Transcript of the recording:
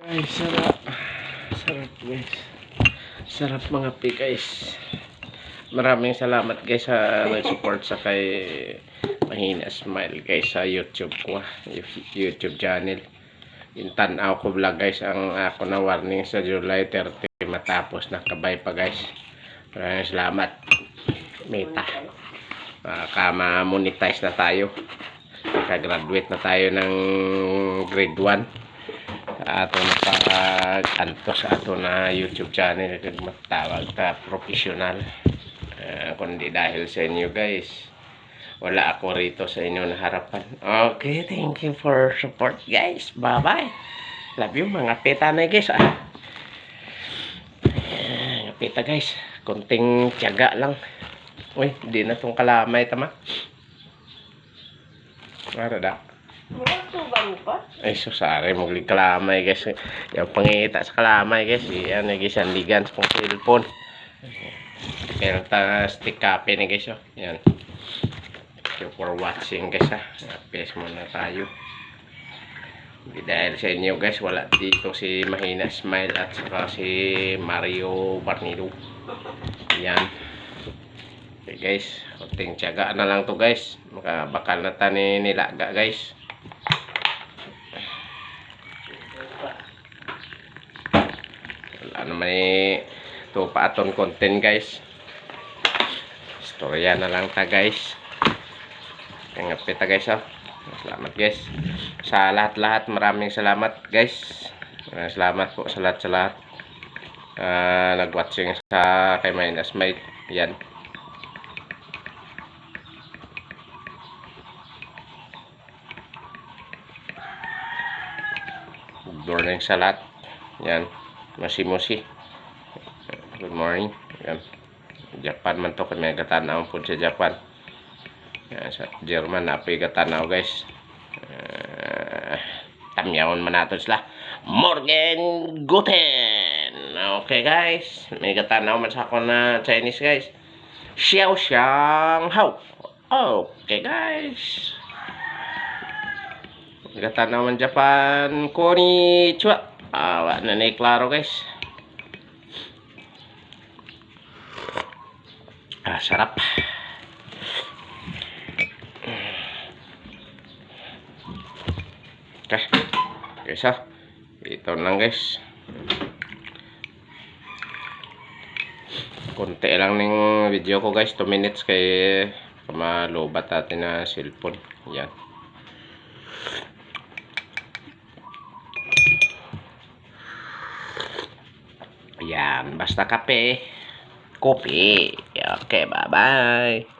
Ay, sarap. Sarap guys. Sarap mga pi guys. Maraming salamat guys sa nag-support sa kay Mahina Smile guys sa YouTube ko. ah. YouTube channel. Yung tanaw ko vlog guys ang ako na warning sa July 30 matapos nakabay pa guys. Maraming salamat. Meta. Makaka-monetize na tayo. Naka-graduate na tayo ng grade 1 ato na pag-anto sa ato na YouTube channel kag matawag ta professional. Ah, kundi dahil sa inyo guys wala ako rito sa inyo na harapan. Okay thank you for support guys. Bye bye love you mga peta na guys ah. Ayan, peta guys konting tiyaga lang. Uy di na tong kalamay tama? Ara da. Ay, susari, maglig kalamay, guys. Yung pangita sa kalamay, guys. Yan, guys, ang sa pang cellphone. Pero ta stick copy ni guys, oh. Yan. Thank you for watching, guys, ha. Peace muna tayo. Hindi dahil sa inyo, guys, wala dito si Mahina Smile at saka si Mario Barnido. Yan. Okay, guys. Kunting tiyaga na lang to, guys. Makabakal na tani nilaga, guys. Wala naman eh ito pa aton content guys. Istorya na lang ta guys. Kangapit ta guys oh. salamat guys. Sa lahat-lahat maraming salamat guys. Maraming salamat po sa lahat sa lahat Ah, nag-watching sa kay Minus Mate yan. Good morning sa lahat yan Masi-musi. Good morning. Yan. Japan man to kami gatanaw po sa Japan. Yan, sa German na po gatanaw guys. Uh, tamyawon man nato sila. Morgen Guten! Okay guys. May gatanaw man sa ako na Chinese guys. Xiao Xiang Hao. Okay guys. Gatanaw man Japan. Konnichiwa. Ah, wala na na klaro guys. Ah, sarap. Okay. Guys ah. Ito lang guys. Konti lang ng video ko guys. 2 minutes kay kamalubat natin na cellphone. Yan. basta kape. Kopi. Ya, oke bye bye